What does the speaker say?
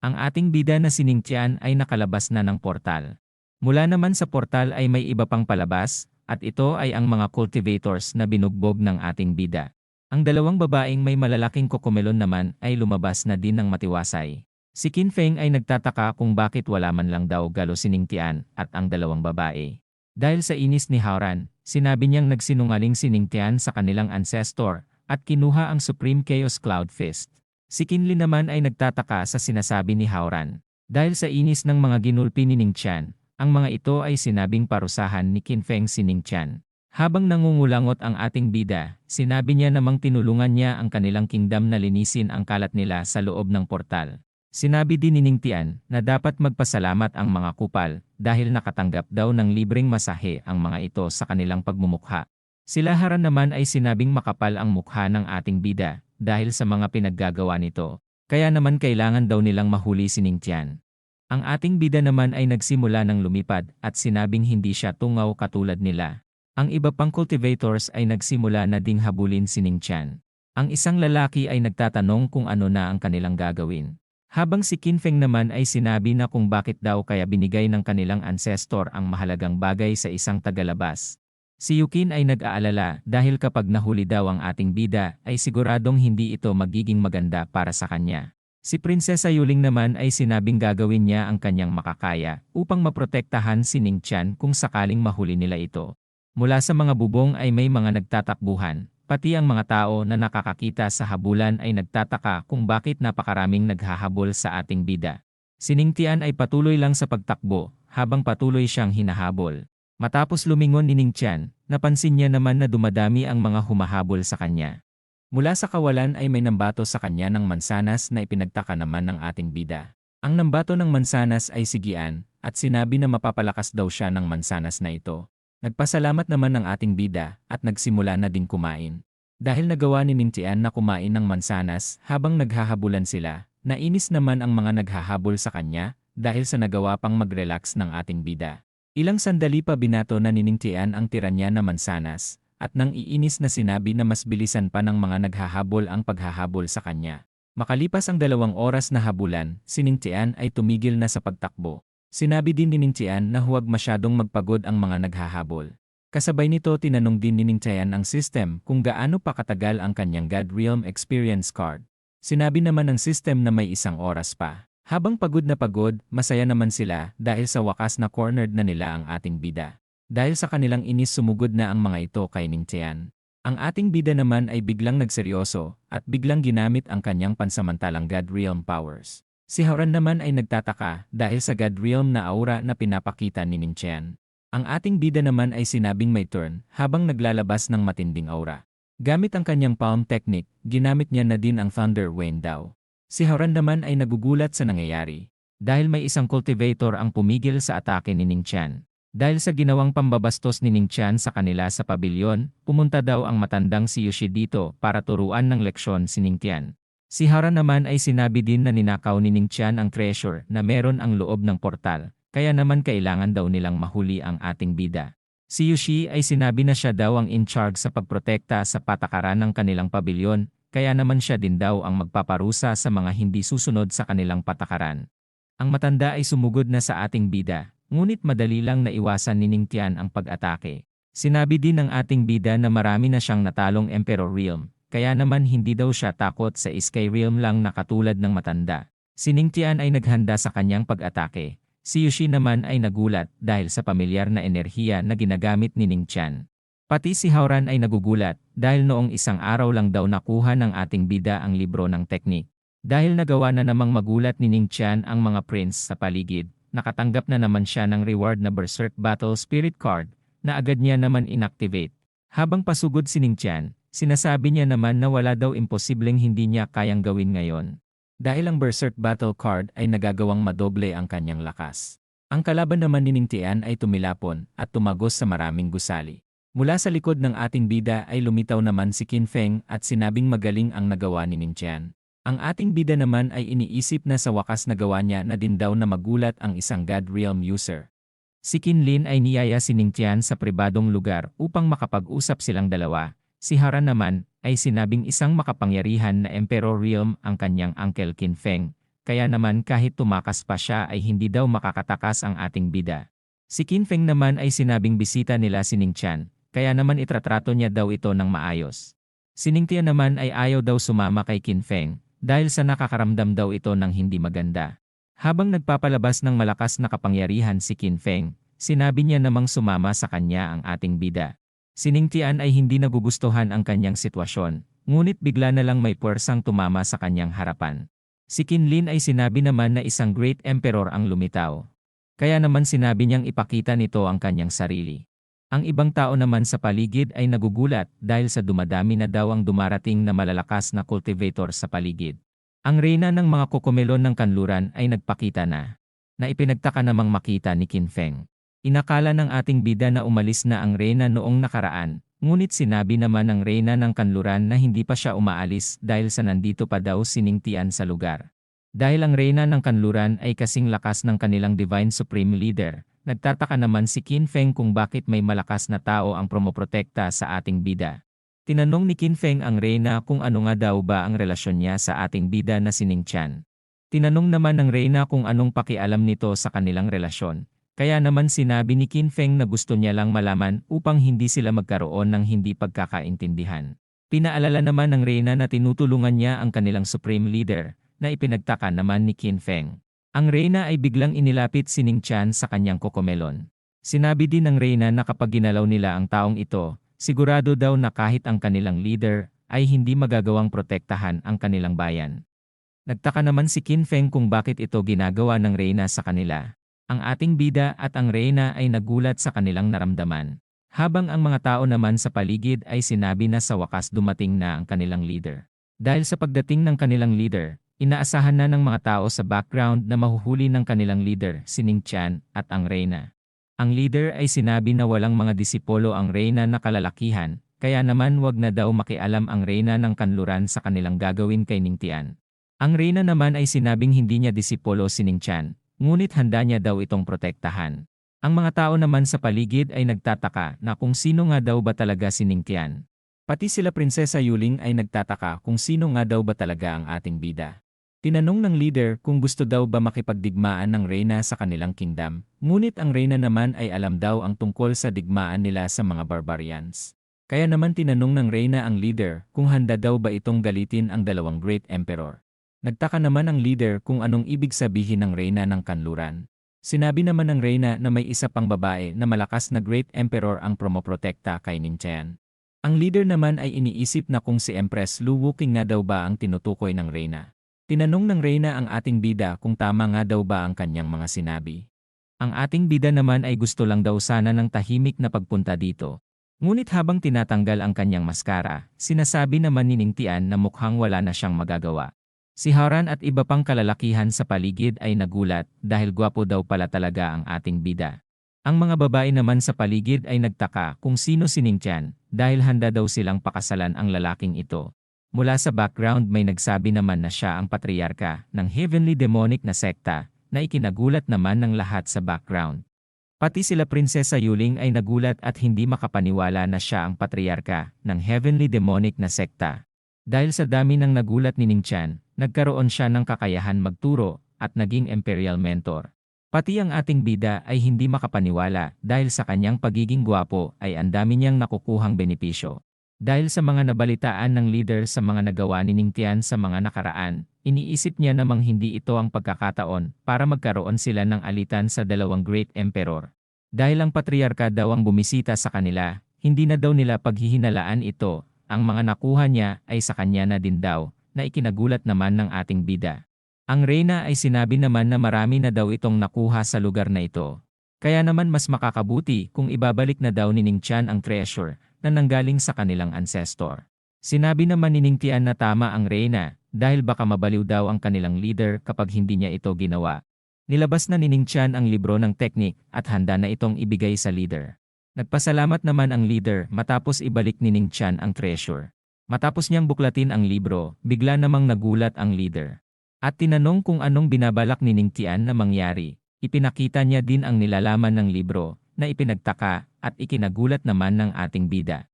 Ang ating bida na si Ning Tian ay nakalabas na ng portal. Mula naman sa portal ay may iba pang palabas, at ito ay ang mga cultivators na binugbog ng ating bida. Ang dalawang babaeng may malalaking kokomelon naman ay lumabas na din ng matiwasay. Si Qin Feng ay nagtataka kung bakit wala man lang daw galo si Ning Tian at ang dalawang babae. Dahil sa inis ni Hauran, sinabi niyang nagsinungaling si Ning Tian sa kanilang ancestor at kinuha ang Supreme Chaos Cloud Fist. Si Kinli naman ay nagtataka sa sinasabi ni Hauran. Dahil sa inis ng mga ginulpi ni Ning Tian, ang mga ito ay sinabing parusahan ni Qin Feng si Ning Tian. Habang nangungulangot ang ating bida, sinabi niya namang tinulungan niya ang kanilang kingdom na linisin ang kalat nila sa loob ng portal. Sinabi din ni Ning Tian na dapat magpasalamat ang mga kupal dahil nakatanggap daw ng libreng masahe ang mga ito sa kanilang pagmumukha. Sila Haran naman ay sinabing makapal ang mukha ng ating bida dahil sa mga pinaggagawa nito. Kaya naman kailangan daw nilang mahuli si Ning Tian. Ang ating bida naman ay nagsimula ng lumipad at sinabing hindi siya tungaw katulad nila. Ang iba pang cultivators ay nagsimula na ding habulin si Ning Tian. Ang isang lalaki ay nagtatanong kung ano na ang kanilang gagawin. Habang si Qin Feng naman ay sinabi na kung bakit daw kaya binigay ng kanilang ancestor ang mahalagang bagay sa isang tagalabas. Si Yukin ay nag-aalala dahil kapag nahuli daw ang ating bida ay siguradong hindi ito magiging maganda para sa kanya. Si Prinsesa Yuling naman ay sinabing gagawin niya ang kanyang makakaya upang maprotektahan si Ning Chan kung sakaling mahuli nila ito. Mula sa mga bubong ay may mga nagtatakbuhan, pati ang mga tao na nakakakita sa habulan ay nagtataka kung bakit napakaraming naghahabol sa ating bida. Si Ning Tian ay patuloy lang sa pagtakbo habang patuloy siyang hinahabol. Matapos lumingon ni Ning Tian, napansin niya naman na dumadami ang mga humahabol sa kanya. Mula sa kawalan ay may nambato sa kanya ng mansanas na ipinagtaka naman ng ating bida. Ang nambato ng mansanas ay sigian, at sinabi na mapapalakas daw siya ng mansanas na ito. Nagpasalamat naman ng ating bida, at nagsimula na din kumain. Dahil nagawa ni Ning Tian na kumain ng mansanas habang naghahabulan sila, nainis naman ang mga naghahabol sa kanya, dahil sa nagawa pang mag-relax ng ating bida. Ilang sandali pa binato na ninintian ang tiranya na mansanas, at nang iinis na sinabi na mas bilisan pa ng mga naghahabol ang paghahabol sa kanya. Makalipas ang dalawang oras na habulan, sinintian ay tumigil na sa pagtakbo. Sinabi din ni Nintian na huwag masyadong magpagod ang mga naghahabol. Kasabay nito tinanong din ni Nintian ang system kung gaano pa katagal ang kanyang God Realm Experience Card. Sinabi naman ng system na may isang oras pa. Habang pagod na pagod, masaya naman sila dahil sa wakas na cornered na nila ang ating bida. Dahil sa kanilang inis sumugod na ang mga ito kay Ningtian. Ang ating bida naman ay biglang nagseryoso at biglang ginamit ang kanyang pansamantalang God Realm powers. Si Hauran naman ay nagtataka dahil sa God Realm na aura na pinapakita ni Ningtian. Ang ating bida naman ay sinabing may turn habang naglalabas ng matinding aura. Gamit ang kanyang palm technique, ginamit niya na din ang Thunder Wayne daw. Si Haran naman ay nagugulat sa nangyayari. Dahil may isang cultivator ang pumigil sa atake ni Ning Chan. Dahil sa ginawang pambabastos ni Ning Chan sa kanila sa pabilyon, pumunta daw ang matandang si Yushi dito para turuan ng leksyon si Ning Tian. Si Haran naman ay sinabi din na ninakaw ni Ning Chan ang treasure na meron ang loob ng portal, kaya naman kailangan daw nilang mahuli ang ating bida. Si Yushi ay sinabi na siya daw ang in charge sa pagprotekta sa patakaran ng kanilang pabilyon, kaya naman siya din daw ang magpaparusa sa mga hindi susunod sa kanilang patakaran. Ang matanda ay sumugod na sa ating bida, ngunit madali lang naiwasan ni Ningtian ang pag-atake. Sinabi din ng ating bida na marami na siyang natalong Emperor Realm, kaya naman hindi daw siya takot sa Sky Realm lang na katulad ng matanda. Si Ningtian ay naghanda sa kanyang pag-atake. Si Yushi naman ay nagulat dahil sa pamilyar na enerhiya na ginagamit ni Ningtian. Pati si Hauran ay nagugulat dahil noong isang araw lang daw nakuha ng ating bida ang libro ng teknik. Dahil nagawa na namang magulat ni Ning Chan ang mga prince sa paligid, nakatanggap na naman siya ng reward na Berserk Battle Spirit card na agad niya naman inactivate. Habang pasugod si Ning Chan, sinasabi niya naman na wala daw imposibleng hindi niya kayang gawin ngayon. Dahil ang Berserk Battle card ay nagagawang madoble ang kanyang lakas. Ang kalaban naman ni Ning Tian ay tumilapon at tumagos sa maraming gusali. Mula sa likod ng ating bida ay lumitaw naman si Qin Feng at sinabing magaling ang nagawa ni Ning Tian. Ang ating bida naman ay iniisip na sa wakas nagawa niya na din daw na magulat ang isang God Realm user. Si Qin Lin ay niyaya si Ning Tian sa pribadong lugar upang makapag-usap silang dalawa. Si Haran naman ay sinabing isang makapangyarihan na Emperor Realm ang kanyang uncle Qin Feng, kaya naman kahit tumakas pa siya ay hindi daw makakatakas ang ating bida. Si Qin Feng naman ay sinabing bisita nila si Ning Chan, kaya naman itratrato niya daw ito ng maayos. Si Ning Tian naman ay ayaw daw sumama kay Qin Feng, dahil sa nakakaramdam daw ito ng hindi maganda. Habang nagpapalabas ng malakas na kapangyarihan si Qin Feng, sinabi niya namang sumama sa kanya ang ating bida. Si Ning Tian ay hindi nagugustuhan ang kanyang sitwasyon, ngunit bigla na lang may puwersang tumama sa kanyang harapan. Si Qin Lin ay sinabi naman na isang great emperor ang lumitaw. Kaya naman sinabi niyang ipakita nito ang kanyang sarili. Ang ibang tao naman sa paligid ay nagugulat dahil sa dumadami na daw ang dumarating na malalakas na cultivator sa paligid. Ang reyna ng mga kokomelon ng kanluran ay nagpakita na, na ipinagtaka namang makita ni Qin Feng. Inakala ng ating bida na umalis na ang reyna noong nakaraan, ngunit sinabi naman ng reyna ng kanluran na hindi pa siya umaalis dahil sa nandito pa daw siningtian sa lugar. Dahil ang reyna ng kanluran ay kasing lakas ng kanilang Divine Supreme Leader, nagtataka naman si Qin Feng kung bakit may malakas na tao ang promoprotekta sa ating bida. Tinanong ni Qin Feng ang reyna kung ano nga daw ba ang relasyon niya sa ating bida na si Ning Chan. Tinanong naman ng reyna kung anong pakialam nito sa kanilang relasyon, kaya naman sinabi ni Qin Feng na gusto niya lang malaman upang hindi sila magkaroon ng hindi pagkakaintindihan. Pinaalala naman ng reyna na tinutulungan niya ang kanilang Supreme Leader, na ipinagtaka naman ni Qin Feng. Ang reyna ay biglang inilapit si Ning Chan sa kanyang kokomelon. Sinabi din ng reyna na kapag ginalaw nila ang taong ito, sigurado daw na kahit ang kanilang leader ay hindi magagawang protektahan ang kanilang bayan. Nagtaka naman si Qin Feng kung bakit ito ginagawa ng reyna sa kanila. Ang ating bida at ang reyna ay nagulat sa kanilang naramdaman. Habang ang mga tao naman sa paligid ay sinabi na sa wakas dumating na ang kanilang leader. Dahil sa pagdating ng kanilang leader, Inaasahan na ng mga tao sa background na mahuhuli ng kanilang leader, si Ning Chan, at ang Reyna. Ang leader ay sinabi na walang mga disipolo ang Reyna na kalalakihan, kaya naman wag na daw makialam ang Reyna ng kanluran sa kanilang gagawin kay Ning Tian. Ang Reyna naman ay sinabing hindi niya disipolo si Ning Chan, ngunit handa niya daw itong protektahan. Ang mga tao naman sa paligid ay nagtataka na kung sino nga daw ba talaga si Ning Tian. Pati sila Prinsesa Yuling ay nagtataka kung sino nga daw ba talaga ang ating bida. Tinanong ng leader kung gusto daw ba makipagdigmaan ng Reyna sa kanilang kingdom, ngunit ang Reyna naman ay alam daw ang tungkol sa digmaan nila sa mga barbarians. Kaya naman tinanong ng Reyna ang leader kung handa daw ba itong galitin ang dalawang Great Emperor. Nagtaka naman ang leader kung anong ibig sabihin ng Reyna ng kanluran. Sinabi naman ng Reyna na may isa pang babae na malakas na Great Emperor ang promoprotekta kay Ninchen. Ang leader naman ay iniisip na kung si Empress Lu Wuking nga daw ba ang tinutukoy ng Reyna. Tinanong ng Reyna ang ating bida kung tama nga daw ba ang kanyang mga sinabi. Ang ating bida naman ay gusto lang daw sana ng tahimik na pagpunta dito. Ngunit habang tinatanggal ang kanyang maskara, sinasabi naman ni Ningtian na mukhang wala na siyang magagawa. Si Haran at iba pang kalalakihan sa paligid ay nagulat dahil gwapo daw pala talaga ang ating bida. Ang mga babae naman sa paligid ay nagtaka kung sino si Ningtian dahil handa daw silang pakasalan ang lalaking ito. Mula sa background may nagsabi naman na siya ang patriarka ng heavenly demonic na sekta na ikinagulat naman ng lahat sa background. Pati sila Prinsesa Yuling ay nagulat at hindi makapaniwala na siya ang patriarka ng heavenly demonic na sekta. Dahil sa dami ng nagulat ni Ning Chan, nagkaroon siya ng kakayahan magturo at naging imperial mentor. Pati ang ating bida ay hindi makapaniwala dahil sa kanyang pagiging gwapo ay ang dami niyang nakukuhang benepisyo. Dahil sa mga nabalitaan ng leader sa mga nagawa ni Ningtian sa mga nakaraan, iniisip niya namang hindi ito ang pagkakataon para magkaroon sila ng alitan sa dalawang Great Emperor. Dahil ang patriarka daw ang bumisita sa kanila, hindi na daw nila paghihinalaan ito, ang mga nakuha niya ay sa kanya na din daw, na ikinagulat naman ng ating bida. Ang reyna ay sinabi naman na marami na daw itong nakuha sa lugar na ito. Kaya naman mas makakabuti kung ibabalik na daw ni Ning Chan ang treasure na nanggaling sa kanilang ancestor. Sinabi naman ni Ningtian na tama ang reyna dahil baka mabaliw daw ang kanilang leader kapag hindi niya ito ginawa. Nilabas na ni Ningtian ang libro ng teknik at handa na itong ibigay sa leader. Nagpasalamat naman ang leader matapos ibalik ni Ningtian ang treasure. Matapos niyang buklatin ang libro, bigla namang nagulat ang leader. At tinanong kung anong binabalak ni Ningtian na mangyari. Ipinakita niya din ang nilalaman ng libro na ipinagtaka at ikinagulat naman ng ating bida.